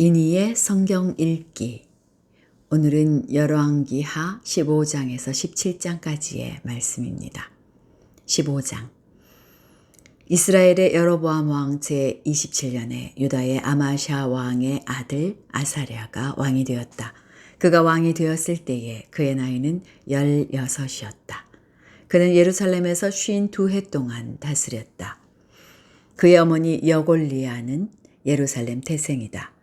이니의 성경 읽기. 오늘은 열왕기하 15장에서 17장까지의 말씀입니다. 15장. 이스라엘의 여로보암 왕 제27년에 유다의 아마샤 왕의 아들 아사랴가 왕이 되었다. 그가 왕이 되었을 때에 그의 나이는 16이었다. 그는 예루살렘에서 52해 동안 다스렸다. 그의 어머니 여골리아는 예루살렘 태생이다.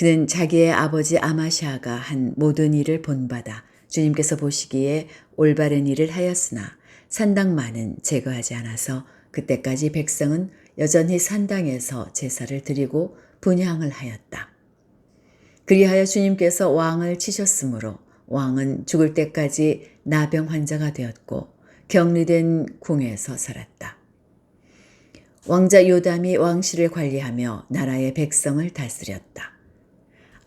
그는 자기의 아버지 아마샤가 한 모든 일을 본받아 주님께서 보시기에 올바른 일을 하였으나 산당만은 제거하지 않아서 그때까지 백성은 여전히 산당에서 제사를 드리고 분향을 하였다. 그리하여 주님께서 왕을 치셨으므로 왕은 죽을 때까지 나병 환자가 되었고 격리된 궁에서 살았다. 왕자 요담이 왕실을 관리하며 나라의 백성을 다스렸다.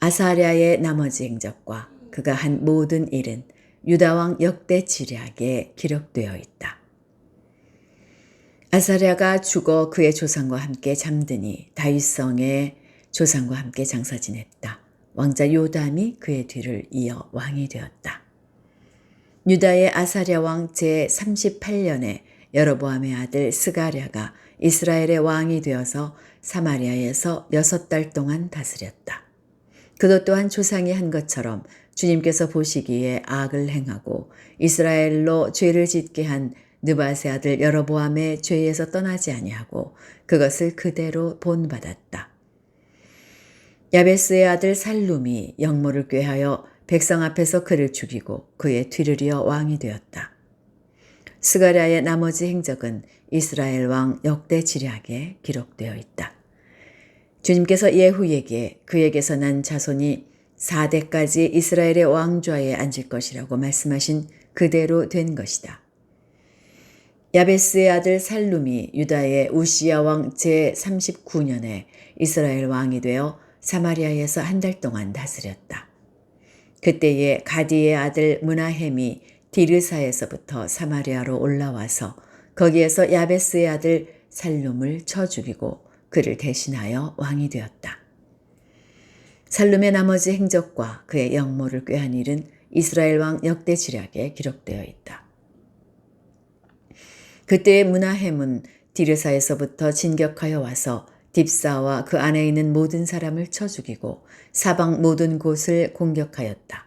아사랴의 나머지 행적과 그가 한 모든 일은 유다왕 역대 지략에 기록되어 있다. 아사랴가 죽어 그의 조상과 함께 잠드니 다윗성의 조상과 함께 장사 지냈다. 왕자 요담이 그의 뒤를 이어 왕이 되었다. 유다의 아사랴 왕 제38년에 여로보암의 아들 스가랴가 이스라엘의 왕이 되어서 사마리아에서 여섯 달 동안 다스렸다. 그도 또한 조상이 한 것처럼 주님께서 보시기에 악을 행하고 이스라엘로 죄를 짓게 한 느바세 아들 여로보암의 죄에서 떠나지 아니하고 그것을 그대로 본받았다. 야베스의 아들 살룸이 영모를 꾀하여 백성 앞에서 그를 죽이고 그의 뒤를 이어 왕이 되었다. 스가랴의 나머지 행적은 이스라엘 왕 역대 지략에 기록되어 있다. 주님께서 예후에게 그에게서 난 자손이 4대까지 이스라엘의 왕좌에 앉을 것이라고 말씀하신 그대로 된 것이다. 야베스의 아들 살룸이 유다의 우시야 왕 제39년에 이스라엘 왕이 되어 사마리아에서 한 달 동안 다스렸다. 그때에 가디의 아들 문하햄이 디르사에서부터 사마리아로 올라와서 거기에서 야베스의 아들 살룸을 쳐 죽이고 그를 대신하여 왕이 되었다. 살룸의 나머지 행적과 그의 영모를 꾀한 일은 이스라엘 왕 역대 지략에 기록되어 있다. 그때의 문하햄은 디르사에서부터 진격하여 와서 딥사와 그 안에 있는 모든 사람을 쳐 죽이고 사방 모든 곳을 공격하였다.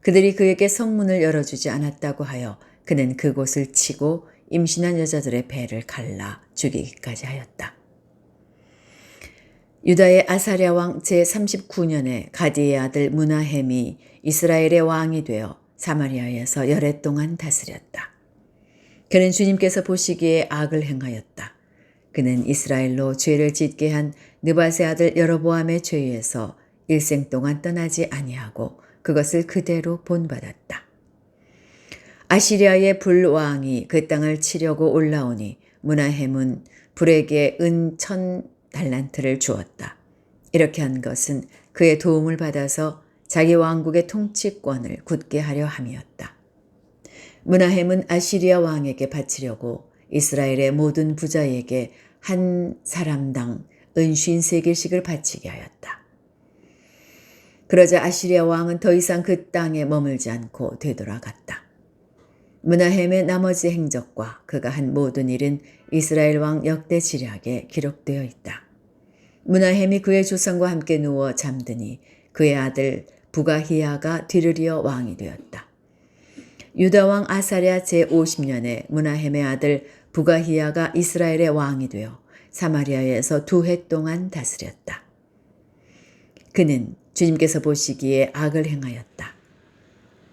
그들이 그에게 성문을 열어주지 않았다고 하여 그는 그곳을 치고 임신한 여자들의 배를 갈라 죽이기까지 하였다. 유다의 아사랴 왕 제39년에 가디의 아들 문하햄이 이스라엘의 왕이 되어 사마리아에서 열해 동안 다스렸다. 그는 주님께서 보시기에 악을 행하였다. 그는 이스라엘로 죄를 짓게 한 느바세 아들 여로보암의 죄에서 일생 동안 떠나지 아니하고 그것을 그대로 본받았다. 아시리아의 불왕이 그 땅을 치려고 올라오니 문하햄은 불에게 은 천 달란트를 주었다. 이렇게 한 것은 그의 도움을 받아서 자기 왕국의 통치권을 굳게 하려 함이었다. 문하햄은 아시리아 왕에게 바치려고 이스라엘의 모든 부자에게 한 사람당 은쉰 세길씩을 바치게 하였다. 그러자 아시리아 왕은 더 이상 그 땅에 머물지 않고 되돌아갔다. 문하햄의 나머지 행적과 그가 한 모든 일은 이스라엘 왕 역대 지략에 기록되어 있다. 문하햄이 그의 조상과 함께 누워 잠드니 그의 아들 부가히야가 뒤를 이어 왕이 되었다. 유다 왕 아사랴 제50년에 문하햄의 아들 부가히야가 이스라엘의 왕이 되어 사마리아에서 두 해 동안 다스렸다. 그는 주님께서 보시기에 악을 행하였다.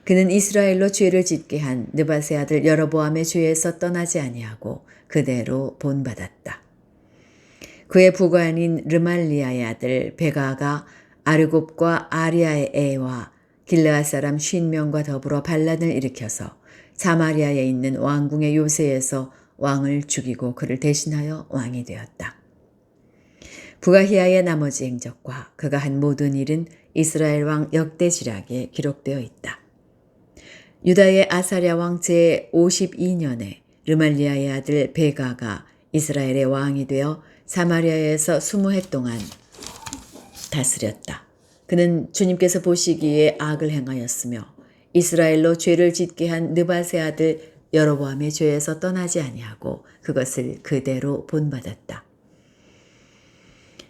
그는 이스라엘로 죄를 짓게 한 느바세 아들 여로보암의 죄에서 떠나지 아니하고 그대로 본받았다. 그의 부관인 르말리아의 아들 베가가 아르곱과 아리아의 애와 길르앗 사람 쉰명과 더불어 반란을 일으켜서 사마리아에 있는 왕궁의 요새에서 왕을 죽이고 그를 대신하여 왕이 되었다. 부가히아의 나머지 행적과 그가 한 모든 일은 이스라엘 왕 역대지략에 기록되어 있다. 유다의 아사랴 왕 제 52년에 르말리아의 아들 베가가 이스라엘의 왕이 되어 사마리아에서 20해 동안 다스렸다. 그는 주님께서 보시기에 악을 행하였으며 이스라엘로 죄를 짓게 한 느바세 아들 여로보암의 죄에서 떠나지 아니하고 그것을 그대로 본받았다.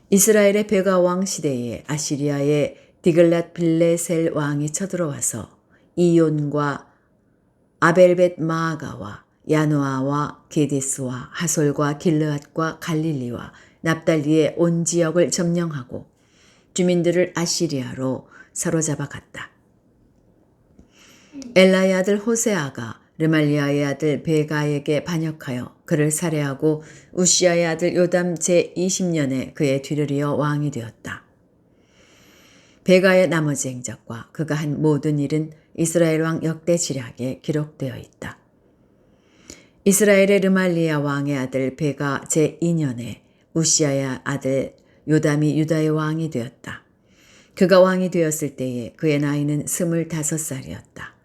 이스라엘의 베가 왕 시대에 아시리아의 디글랏 빌레셀 왕이 쳐들어와서 이온과 아벨벳 마아가와 야노아와 게데스와 하솔과 길르앗과 갈릴리와 납달리의 온 지역을 점령하고 주민들을 아시리아로 사로잡아 갔다. 엘라의 아들 호세아가 르말리아의 아들 베가에게 반역하여 그를 살해하고 우시아의 아들 요담 제20년에 그의 뒤를 이어 왕이 되었다. 베가의 나머지 행적과 그가 한 모든 일은 이스라엘 왕 역대 지략에 기록되어 있다. 이스라엘의 르말리아 왕의 아들 베가 제2년에 우시아의 아들 요담이 유다의 왕이 되었다. 그가 왕이 되었을 때에 그의 나이는 스물다섯 살이었다.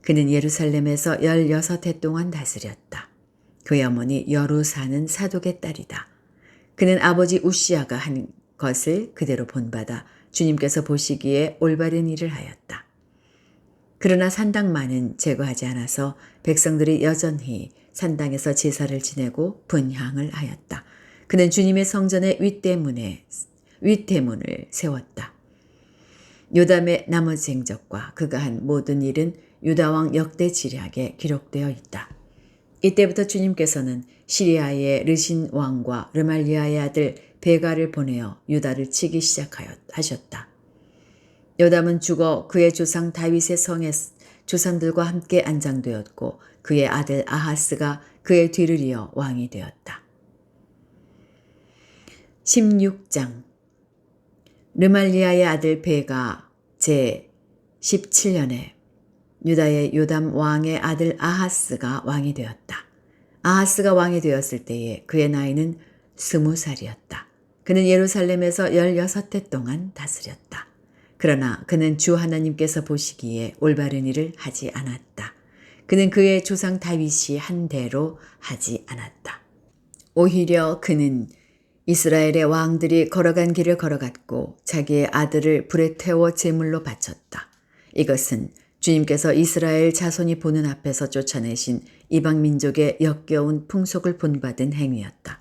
그는 예루살렘에서 16해 동안 다스렸다. 그의 어머니 여루사는 사독의 딸이다. 그는 아버지 우시아가 한 것을 그대로 본받아 주님께서 보시기에 올바른 일을 하였다. 그러나 산당만은 제거하지 않아서 백성들이 여전히 산당에서 제사를 지내고 분향을 하였다. 그는 주님의 성전의 윗대문에 윗대문을 세웠다. 요담의 나머지 행적과 그가 한 모든 일은 유다왕 역대 지략에 기록되어 있다. 이때부터 주님께서는 시리아의 르신 왕과 르말리아의 아들 베가를 보내어 유다를 치기 시작하셨다. 요담은 죽어 그의 조상 다윗의 성에 조상들과 함께 안장되었고 그의 아들 아하스가 그의 뒤를 이어 왕이 되었다. 16장 르말리아의 아들 베가 제 17년에 유다의 요담 왕의 아들 아하스가 왕이 되었다. 아하스가 왕이 되었을 때에 그의 나이는 스무 살이었다. 그는 예루살렘에서 16해 동안 다스렸다. 그러나 그는 주 하나님께서 보시기에 올바른 일을 하지 않았다. 그는 그의 조상 다윗이 한 대로 하지 않았다. 오히려 그는 이스라엘의 왕들이 걸어간 길을 걸어갔고 자기의 아들을 불에 태워 제물로 바쳤다. 이것은 주님께서 이스라엘 자손이 보는 앞에서 쫓아내신 이방 민족의 역겨운 풍속을 본받은 행위였다.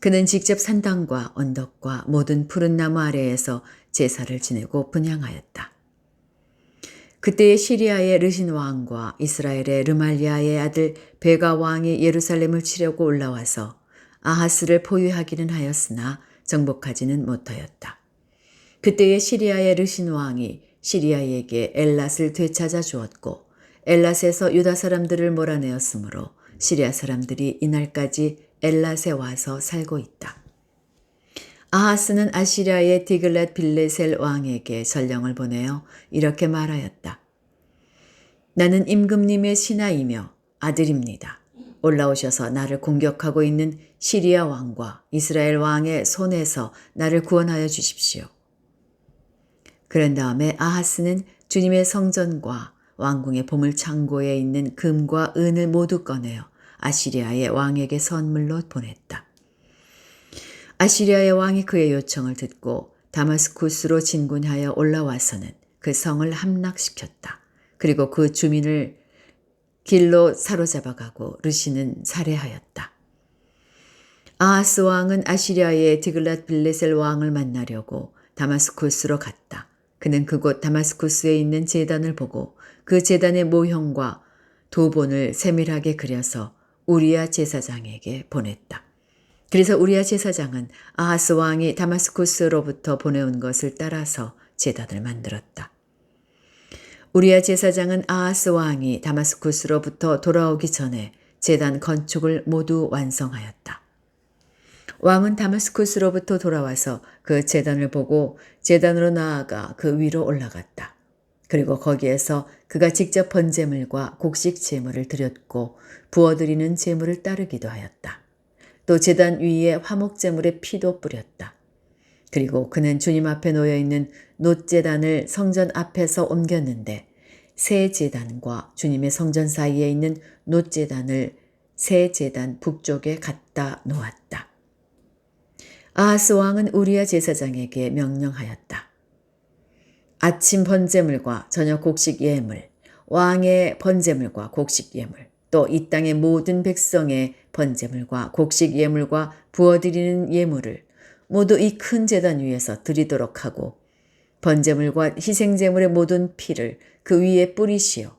그는 직접 산당과 언덕과 모든 푸른 나무 아래에서 제사를 지내고 분양하였다. 그때의 시리아의 르신 왕과 이스라엘의 르말리아의 아들 베가 왕이 예루살렘을 치려고 올라와서 아하스를 포위하기는 하였으나 정복하지는 못하였다. 그때의 시리아의 르신 왕이 시리아에게 엘랏을 되찾아 주었고 엘랏에서 유다 사람들을 몰아내었으므로 시리아 사람들이 이날까지 엘랏에 와서 살고 있다. 아하스는 아시리아의 디글랏 빌레셀 왕에게 전령을 보내어 이렇게 말하였다. 나는 임금님의 신하이며 아들입니다. 올라오셔서 나를 공격하고 있는 시리아 왕과 이스라엘 왕의 손에서 나를 구원하여 주십시오. 그런 다음에 아하스는 주님의 성전과 왕궁의 보물 창고에 있는 금과 은을 모두 꺼내어 아시리아의 왕에게 선물로 보냈다. 아시리아의 왕이 그의 요청을 듣고 다마스쿠스로 진군하여 올라와서는 그 성을 함락시켰다. 그리고 그 주민을 길로 사로잡아가고 르시는 살해하였다. 아하스 왕은 아시리아의 디글랏 빌레셀 왕을 만나려고 다마스쿠스로 갔다. 그는 그곳 다마스쿠스에 있는 재단을 보고 그 재단의 모형과 도본을 세밀하게 그려서 우리아 제사장에게 보냈다. 그래서 우리아 제사장은 아하스 왕이 다마스쿠스로부터 보내온 것을 따라서 재단을 만들었다. 우리아 제사장은 아하스 왕이 다마스쿠스로부터 돌아오기 전에 재단 건축을 모두 완성하였다. 왕은 다마스쿠스로부터 돌아와서 그 재단을 보고 재단으로 나아가 그 위로 올라갔다. 그리고 거기에서 그가 직접 번제물과 곡식 제물을 드렸고 부어드리는 제물을 따르기도 하였다. 또 재단 위에 화목 제물의 피도 뿌렸다. 그리고 그는 주님 앞에 놓여 있는 놋재단을 성전 앞에서 옮겼는데 새 재단과 주님의 성전 사이에 있는 놋재단을 새 재단 북쪽에 갖다 놓았다. 아하스 왕은 우리아 제사장에게 명령하였다. 아침 번제물과 저녁 곡식 예물, 왕의 번제물과 곡식 예물, 또 이 땅의 모든 백성의 번제물과 곡식 예물과 부어드리는 예물을 모두 이큰 제단 위에서 드리도록 하고 번제물과 희생제물의 모든 피를 그 위에 뿌리시오.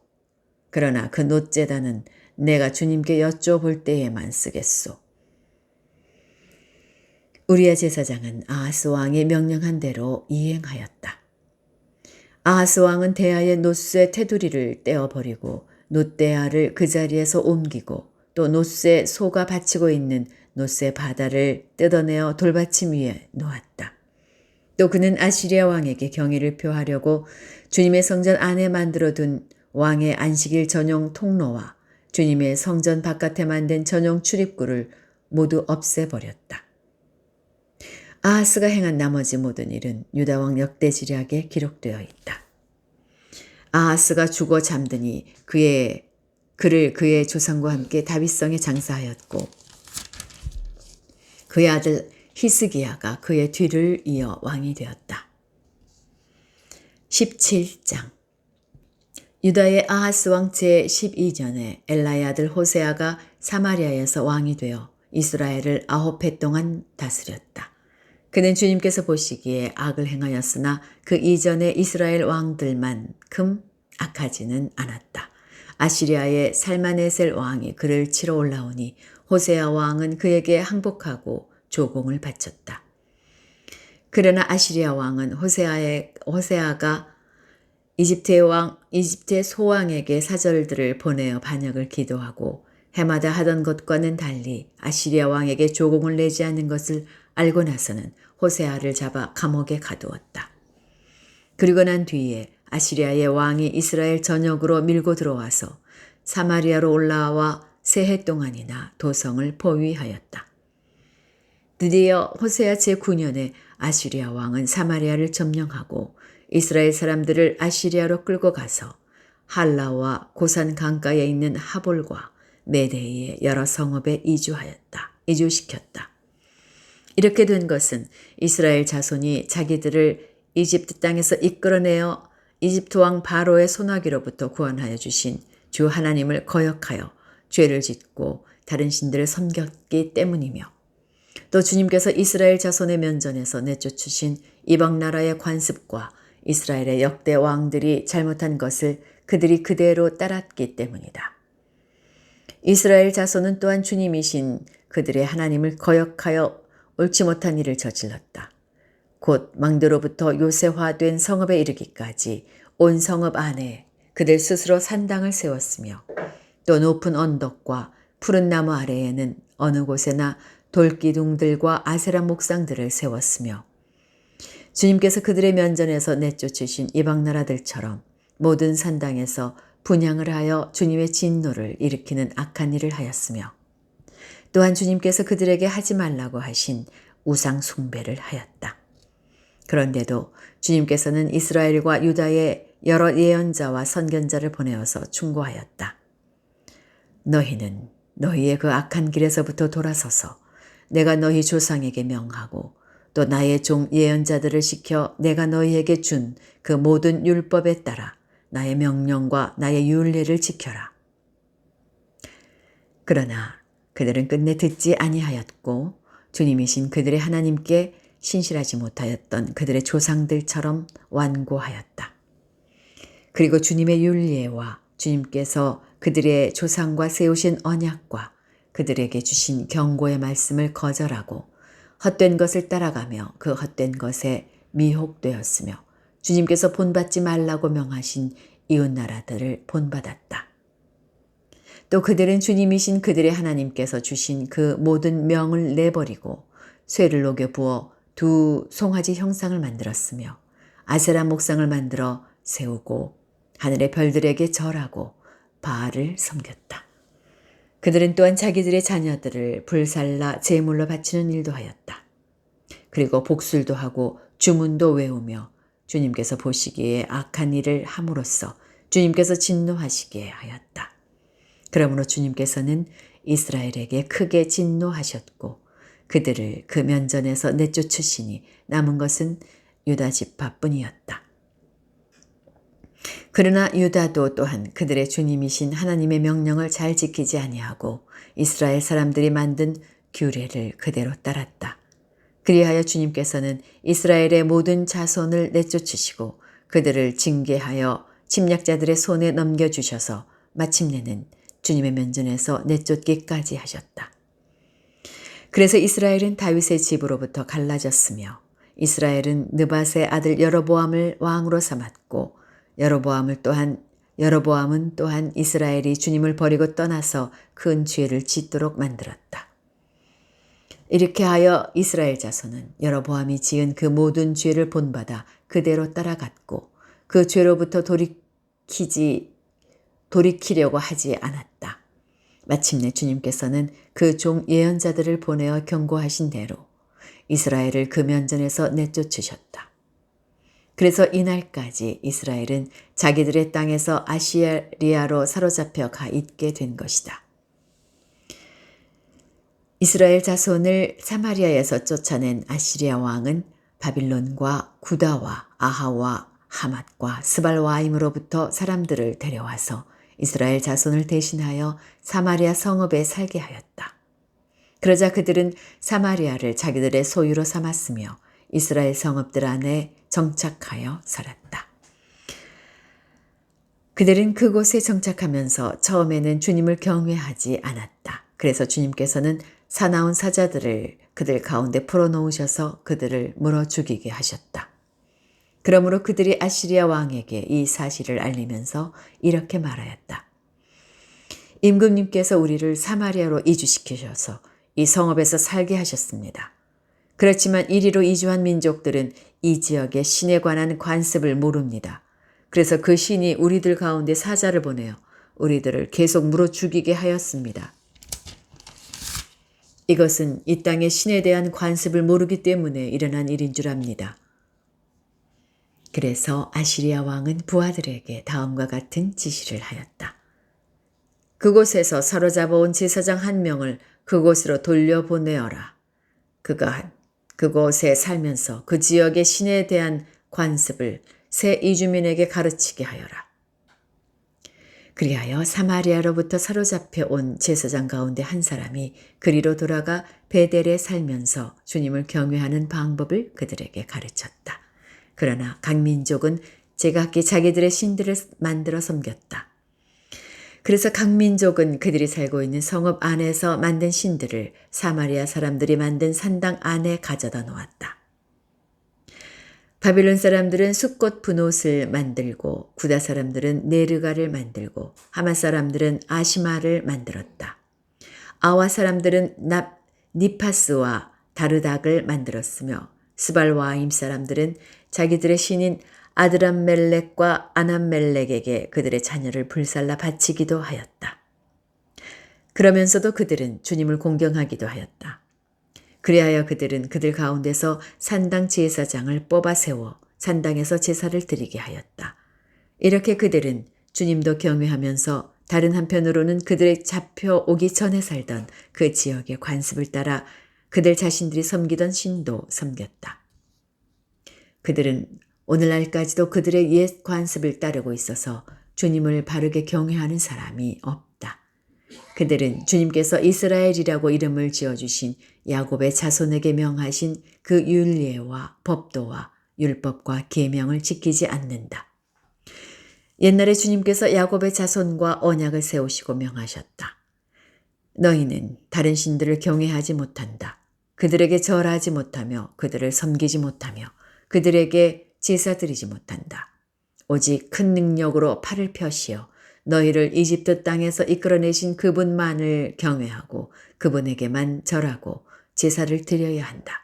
그러나 그 놋제단은 내가 주님께 여쭤볼 때에만 쓰겠소. 우리의 제사장은 아하스 왕이 명령한 대로 이행하였다. 아하스 왕은 대하의 노스의 테두리를 떼어버리고 노대야를 그 자리에서 옮기고 또 노스의 소가 바치고 있는 노스의 바다를 뜯어내어 돌받침 위에 놓았다. 또 그는 아시리아 왕에게 경의를 표하려고 주님의 성전 안에 만들어둔 왕의 안식일 전용 통로와 주님의 성전 바깥에 만든 전용 출입구를 모두 없애버렸다. 아하스가 행한 나머지 모든 일은 유다왕 역대지략에 기록되어 있다. 아하스가 죽어 잠드니 그의 그를 그의 조상과 함께 다윗성에 장사하였고 그의 아들 히스기야가 그의 뒤를 이어 왕이 되었다. 17장 유다의 아하스 왕 제12년에 엘라의 아들 호세아가 사마리아에서 왕이 되어 이스라엘을 아홉 해 동안 다스렸다. 그는 주님께서 보시기에 악을 행하였으나 그 이전에 이스라엘 왕들만큼 악하지는 않았다. 아시리아의 살마네셀 왕이 그를 치러 올라오니 호세아 왕은 그에게 항복하고 조공을 바쳤다. 그러나 아시리아 왕은 호세아의, 호세아가 이집트의 왕, 이집트의 소왕에게 사절들을 보내어 반역을 기도하고 해마다 하던 것과는 달리 아시리아 왕에게 조공을 내지 않는 것을 알고 나서는 호세아를 잡아 감옥에 가두었다. 그리고 난 뒤에 아시리아의 왕이 이스라엘 전역으로 밀고 들어와서 사마리아로 올라와 세 해 동안이나 도성을 포위하였다. 드디어 호세아 제9년에 아시리아 왕은 사마리아를 점령하고 이스라엘 사람들을 아시리아로 끌고 가서 할라와 고산 강가에 있는 하볼과 메데이의 여러 성읍에 이주하였다. 이주시켰다. 이렇게 된 것은 이스라엘 자손이 자기들을 이집트 땅에서 이끌어내어 이집트 왕 바로의 소나기로부터 구원하여 주신 주 하나님을 거역하여 죄를 짓고 다른 신들을 섬겼기 때문이며 또 주님께서 이스라엘 자손의 면전에서 내쫓으신 이방 나라의 관습과 이스라엘의 역대 왕들이 잘못한 것을 그들이 그대로 따랐기 때문이다. 이스라엘 자손은 또한 주님이신 그들의 하나님을 거역하여 옳지 못한 일을 저질렀다. 곧 망대로부터 요새화된 성읍에 이르기까지 온 성읍 안에 그들 스스로 산당을 세웠으며 또 높은 언덕과 푸른 나무 아래에는 어느 곳에나 돌기둥들과 아세라 목상들을 세웠으며 주님께서 그들의 면전에서 내쫓으신 이방 나라들처럼 모든 산당에서 분양을 하여 주님의 진노를 일으키는 악한 일을 하였으며 또한 주님께서 그들에게 하지 말라고 하신 우상 숭배를 하였다. 그런데도 주님께서는 이스라엘과 유다의 여러 예언자와 선견자를 보내어서 충고하였다. 너희는 너희의 그 악한 길에서부터 돌아서서 내가 너희 조상에게 명하고 또 나의 종 예언자들을 시켜 내가 너희에게 준 그 모든 율법에 따라 나의 명령과 나의 율례를 지켜라. 그러나 그들은 끝내 듣지 아니하였고 주님이신 그들의 하나님께 신실하지 못하였던 그들의 조상들처럼 완고하였다. 그리고 주님의 윤리와 주님께서 그들의 조상과 세우신 언약과 그들에게 주신 경고의 말씀을 거절하고 헛된 것을 따라가며 그 헛된 것에 미혹되었으며 주님께서 본받지 말라고 명하신 이웃 나라들을 본받았다. 또 그들은 주님이신 그들의 하나님께서 주신 그 모든 명을 내버리고 쇠를 녹여 부어 두 송아지 형상을 만들었으며 아세라 목상을 만들어 세우고 하늘의 별들에게 절하고 바알을 섬겼다. 그들은 또한 자기들의 자녀들을 불살라 제물로 바치는 일도 하였다. 그리고 복술도 하고 주문도 외우며 주님께서 보시기에 악한 일을 함으로써 주님께서 진노하시게 하였다. 그러므로 주님께서는 이스라엘에게 크게 진노하셨고 그들을 그 면전에서 내쫓으시니 남은 것은 유다 지파뿐이었다. 그러나 유다도 또한 그들의 주님이신 하나님의 명령을 잘 지키지 아니하고 이스라엘 사람들이 만든 규례를 그대로 따랐다. 그리하여 주님께서는 이스라엘의 모든 자손을 내쫓으시고 그들을 징계하여 침략자들의 손에 넘겨주셔서 마침내는 주님의 면전에서 내쫓기까지 하셨다. 그래서 이스라엘은 다윗의 집으로부터 갈라졌으며 이스라엘은 느밧의 아들 여로보암을 왕으로 삼았고 여로보암을 또한 여로보암은 또한 이스라엘이 주님을 버리고 떠나서 큰 죄를 짓도록 만들었다. 이렇게 하여 이스라엘 자손은 여로보암이 지은 그 모든 죄를 본받아 그대로 따라갔고 그 죄로부터 돌이키지 돌이키려고 하지 않았다. 마침내 주님께서는 그 종 예언자들을 보내어 경고하신 대로 이스라엘을 그 면전에서 내쫓으셨다. 그래서 이날까지 이스라엘은 자기들의 땅에서 아시리아로 사로잡혀 가 있게 된 것이다. 이스라엘 자손을 사마리아에서 쫓아낸 아시리아 왕은 바빌론과 구다와 아하와 하맛과 스발와임으로부터 사람들을 데려와서 이스라엘 자손을 대신하여 사마리아 성읍에 살게 하였다. 그러자 그들은 사마리아를 자기들의 소유로 삼았으며 이스라엘 성읍들 안에 정착하여 살았다. 그들은 그곳에 정착하면서 처음에는 주님을 경외하지 않았다. 그래서 주님께서는 사나운 사자들을 그들 가운데 풀어놓으셔서 그들을 물어 죽이게 하셨다. 그러므로 그들이 아시리아 왕에게 이 사실을 알리면서 이렇게 말하였다. 임금님께서 우리를 사마리아로 이주시키셔서 이 성읍에서 살게 하셨습니다. 그렇지만 이리로 이주한 민족들은 이 지역의 신에 관한 관습을 모릅니다. 그래서 그 신이 우리들 가운데 사자를 보내어 우리들을 계속 물어 죽이게 하였습니다. 이것은 이 땅의 신에 대한 관습을 모르기 때문에 일어난 일인 줄 압니다. 그래서 아시리아 왕은 부하들에게 다음과 같은 지시를 하였다. 그곳에서 사로잡아 온 제사장 한 명을 그곳으로 돌려보내어라. 그가 그곳에 살면서 그 지역의 신에 대한 관습을 새 이주민에게 가르치게 하여라. 그리하여 사마리아로부터 사로잡혀 온 제사장 가운데 한 사람이 그리로 돌아가 베델에 살면서 주님을 경외하는 방법을 그들에게 가르쳤다. 그러나 각 민족은 제각기 자기들의 신들을 만들어 섬겼다. 그래서 각 민족은 그들이 살고 있는 성읍 안에서 만든 신들을 사마리아 사람들이 만든 산당 안에 가져다 놓았다. 바빌론 사람들은 숫꽃 분옷을 만들고 구다 사람들은 네르가를 만들고 하마 사람들은 아시마를 만들었다. 아와 사람들은 납, 니파스와 다르닥을 만들었으며 스발와임 사람들은 자기들의 신인 아드람멜렉과 아남멜렉에게 그들의 자녀를 불살라 바치기도 하였다. 그러면서도 그들은 주님을 공경하기도 하였다. 그리하여 그들은 그들 가운데서 산당 제사장을 뽑아 세워 산당에서 제사를 드리게 하였다. 이렇게 그들은 주님도 경외하면서 다른 한편으로는 그들의 잡혀오기 전에 살던 그 지역의 관습을 따라 그들 자신들이 섬기던 신도 섬겼다. 그들은 오늘날까지도 그들의 옛 관습을 따르고 있어서 주님을 바르게 경외하는 사람이 없다. 그들은 주님께서 이스라엘이라고 이름을 지어주신 야곱의 자손에게 명하신 그 율례와 법도와 율법과 계명을 지키지 않는다. 옛날에 주님께서 야곱의 자손과 언약을 세우시고 명하셨다. 너희는 다른 신들을 경외하지 못한다. 그들에게 절하지 못하며 그들을 섬기지 못하며 그들에게 제사 드리지 못한다. 오직 큰 능력으로 팔을 펴시어 너희를 이집트 땅에서 이끌어내신 그분만을 경외하고 그분에게만 절하고 제사를 드려야 한다.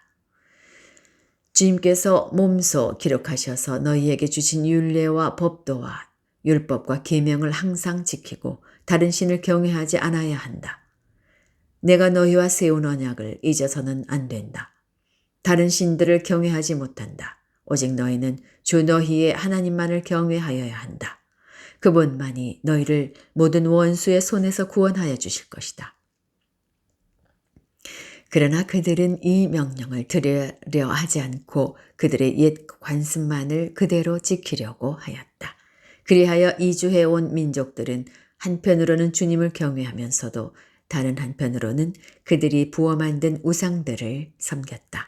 주님께서 몸소 기록하셔서 너희에게 주신 율례와 법도와 율법과 계명을 항상 지키고 다른 신을 경외하지 않아야 한다. 내가 너희와 세운 언약을 잊어서는 안 된다. 다른 신들을 경외하지 못한다. 오직 너희는 주 너희의 하나님만을 경외하여야 한다. 그분만이 너희를 모든 원수의 손에서 구원하여 주실 것이다. 그러나 그들은 이 명령을 들으려 하지 않고 그들의 옛 관습만을 그대로 지키려고 하였다. 그리하여 이주해 온 민족들은 한편으로는 주님을 경외하면서도 다른 한편으로는 그들이 부어 만든 우상들을 섬겼다.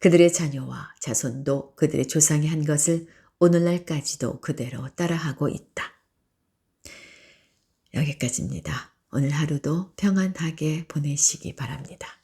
그들의 자녀와 자손도 그들의 조상이 한 것을 오늘날까지도 그대로 따라하고 있다. 여기까지입니다. 오늘 하루도 평안하게 보내시기 바랍니다.